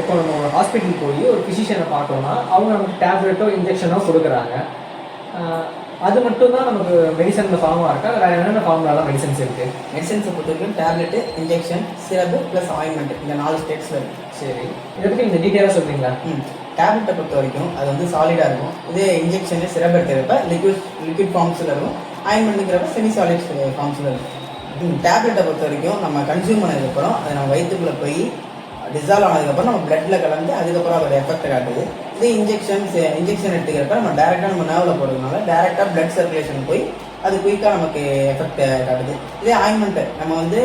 இப்போ நம்ம ஒரு ஹாஸ்பிட்டல் போய் ஒரு ஃபிசிஷியனை பார்த்தோம்னா அவங்க நமக்கு டேப்லெட்டோ இன்ஜெக்ஷனோ கொடுக்குறாங்க. அது மட்டும் தான் நமக்கு மெடிசன் ஃபார்மாக இருக்கா? வேறு என்னென்ன ஃபார்ம்லாம் மெடிசன்ஸ் இருக்குது மெடிசன்ஸை பொறுத்த வரைக்கும் tablet injection syrup plus ointment இந்த நாலு ஸ்டேட்ஸில் இருக்குது சரி. இதை பற்றி இந்த டீட்டெயிலாக சொல்கிறீங்களா ம். டேப்லெட்டை பொறுத்த வரைக்கும் அது வந்து சாலிடாக இருக்கும். இதே இன்ஜெக்ஷனு சிரப் எடுத்துக்கிறப்ப லிக்விட் லிக்விட் ஃபார்ம்ஸில் இருக்கும். ஆயின்மெண்ட்டுங்கிறப்ப செமி சாலிட் ஃபார்ம்ஸில் இருக்கும். டேப்லெட்டை பொறுத்த வரைக்கும் நம்ம கன்சியூம் பண்ணதுக்கப்புறம் அது நம்ம வயிற்றுக்குள்ளே போய் டிசால்வ் ஆனதுக்கப்புறம் நம்ம பிளட்டில் கலந்து அதுக்கப்புறம் அதோட எஃபெக்ட் காட்டுது. இதே இன்ஜெக்ஷன் இன்ஜெக்ஷன் எடுத்துக்கிறப்ப நம்ம டேரெக்டாக நம்ம நேவில் போடுறதுனால டேரெக்டாக பிளட் சர்க்குலேஷன் போய் அது குயிக்காக நமக்கு எஃபெக்ட் காட்டுது. இதே ஆயின்மெண்ட்டு நம்ம வந்து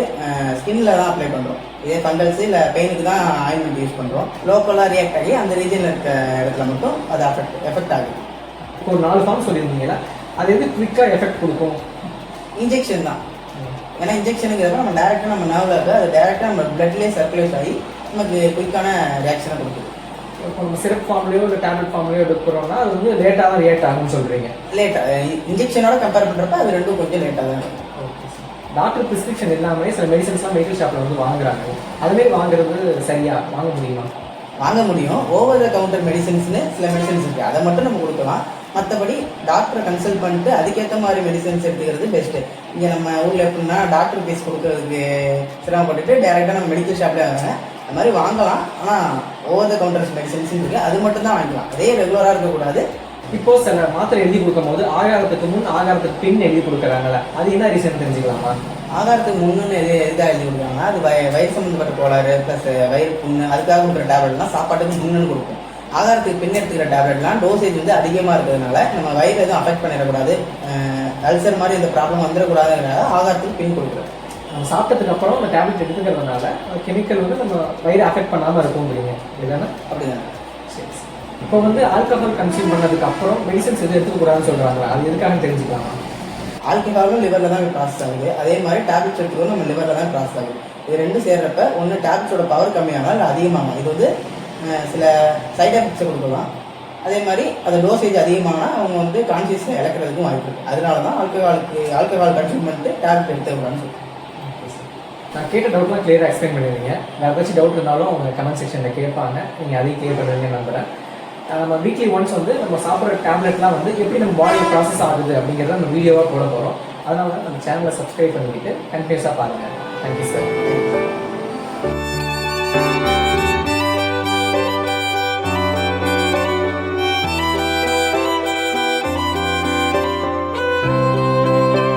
ஸ்கின்ல தான் அப்ளை பண்ணுறோம் இதே ஃபங்கல்ஸ் இல்லை பெயினுக்கு தான் ஆயின்மெண்ட் யூஸ் பண்ணுறோம் லோக்கலாக ரியாக்ட் ஆகி அந்த ரீஜனில் இருக்க இடத்துல மட்டும் அது அஃபெக்ட் எஃபெக்ட் ஆகுது. இப்போ ஒரு நாலு ஃபார்ம் சொல்லியிருந்தீங்களா அது எது குவிக்காக எஃபெக்ட் கொடுக்கும்? இன்ஜெக்ஷன் தான். ஏன்னா இன்ஜெக்ஷனுங்கிறப்ப நம்ம டேரெக்டாக நம்ம இருக்க அது டேரெக்டாக நம்ம பிளட்லேயே சர்க்குலேட் ஆகி நமக்கு குயிக்கான ரியாக்ஷனை கொடுக்குது. இப்போ நம்ம சிரப் ஃபார்ம்லையோ இல்லை டேப்லெட் ஃபார்ம்லையோ எடுக்கிறோம்னா அது வந்து லேட்டாக தான் ரியாக்ட் ஆகும்னு சொல்கிறீங்க லேட்டாக இன்ஜெக்ஷனோட கம்பேர் பண்ணுறப்ப அது ரெண்டும் கொஞ்சம் லேட்டாக தான் டாக்டர் பிரிஸ்கிரிப்ஷன் இல்லாமலே சில மெடிசன்ஸ்லாம் மெடிக்கல் ஷாப்பில் வந்து வாங்குறாங்க. அதுமாரி வாங்குறது சரியா? வாங்க முடியுமா? வாங்க முடியும். ஓவர் த கவுண்டர் மெடிசன்ஸ்னு சில மெடிசன்ஸ் இருக்குது அதை மட்டும் நம்ம கொடுக்கலாம். மற்றபடி டாக்டரை கன்சல்ட் பண்ணிட்டு அதுக்கேற்ற மாதிரி மெடிசன்ஸ் எடுத்துக்கிறது பெஸ்ட்டு இங்கே நம்ம ஊரில் எப்படின்னா டாக்டர் ஃபீஸ் கொடுக்கறதுக்கு சிரமப்பட்டுட்டு டேரெக்டாக நம்ம மெடிக்கல் ஷாப்லேயே வாங்க அது மாதிரி வாங்கலாம். ஆனால் ஓவர் த கவுண்டர்ஸ் மெடிசன்ஸ் இருக்குது அது மட்டும் தான் வாங்கிக்கலாம். அதே ரெகுலராக இருக்கக்கூடாது. இப்போ சில மாத்திரை எழுதி கொடுக்கும்போது ஆகாரத்துக்கு முன் ஆகாரத்துக்கு பின் எழுதி கொடுக்குறாங்கல்ல அது என்ன ரீசன் தெரிஞ்சுக்கலாமா? ஆகாரத்துக்கு முன்னுன்னு எது எதாக எழுதி கொடுக்குறாங்க அது வய வயிறு சம்மந்தப்பட்ட கோளாறு ப்ளஸ் வயிறு புண்ணு அதுக்காக கொடுக்குற டேப்லெட்லாம் சாப்பாட்டுக்கு முன்னுன்னு கொடுக்கும். ஆகாரத்துக்கு பின் எடுத்துக்கிற டேப்லெட்லாம் டோசேஜ் வந்து அதிகமாக இருக்கிறதுனால நம்ம வயிறு எதுவும் அஃபெக்ட் பண்ணிடக்கூடாது. அல்சர் மாதிரி இந்த ப்ராப்ளம் வந்துடக்கூடாதுங்கிறனால ஆகாரத்துக்கு பின் கொடுக்குறோம் நம்ம சாப்பிட்டதுக்கு அப்புறம் அந்த டேப்லெட் எடுத்துக்கிறதுனால கெமிக்கல் வந்து நம்ம வயிறு அஃபெக்ட் பண்ணாமல் இருக்கும்ன்றீங்க இதுதானே அப்படிதான் சரி. இப்போ வந்து ஆல்கஹால் கன்சியூம் பண்ணதுக்கு அப்புறம் மெடிசன்ஸ் எதுவும் எடுத்துக்கூடாதுன்னு சொல்கிறாங்களா அது எதுக்காக தெரிஞ்சுக்கலாமா. ஆல்கஹாலும் லிவரில் தான் ப்ராசஸ் ஆகுது. அதே மாதிரி டேப்லெட்ஸ் எடுத்துக்கிறோம் நம்ம லிவரில் தான் ப்ராசஸ் ஆகுது. இது ரெண்டும் சேர்றப்ப ஒன்று டேப்லெட்ஸோட பவர் கம்மியானால் இல்லை அதிகமாகும் இது வந்து சில சைட் எஃபெக்ட்ஸை கொடுக்கலாம். அதே மாதிரி அது டோசேஜ் அதிகமானா அவங்க வந்து கான்சியஸை இழக்கிறதுக்கும் வாய்ப்பு இருக்குது அதனால தான் ஆல்கஹாலுக்கு ஆல்கஹால் கன்சியூம் பண்ணிட்டு டேப்லெட் எடுத்துக்கூடாதுன்னு சொல்லுவாங்க நான் கேட்ட டவுட்லாம் கிளியராக எக்ஸ்பிளைன் பண்ணிடுவீங்க வேறு ஏதாச்சும் டவுட் இருந்தாலும் அவங்க கமெண்ட் செக்ஷனில் கேட்பாங்க. நீங்கள் அதையும் கிளியர் பண்ணுவீங்கன்னு நம்புகிறேன் நம்ம வீக்லி ஒன்ஸ் வந்து நம்ம சாப்பிட்ற டேப்லெட்லாம் வந்து எப்படி நம்ம பாடியில் ப்ராசஸ் ஆகுது அப்படிங்கிறத நம்ம வீடியோவாக போட போகிறோம் அதனால நம்ம சேனலை சப்ஸ்கிரைப் பண்ணிக்கிட்டு கண்டினியூஸாக பாருங்கள் தேங்க்யூ சார்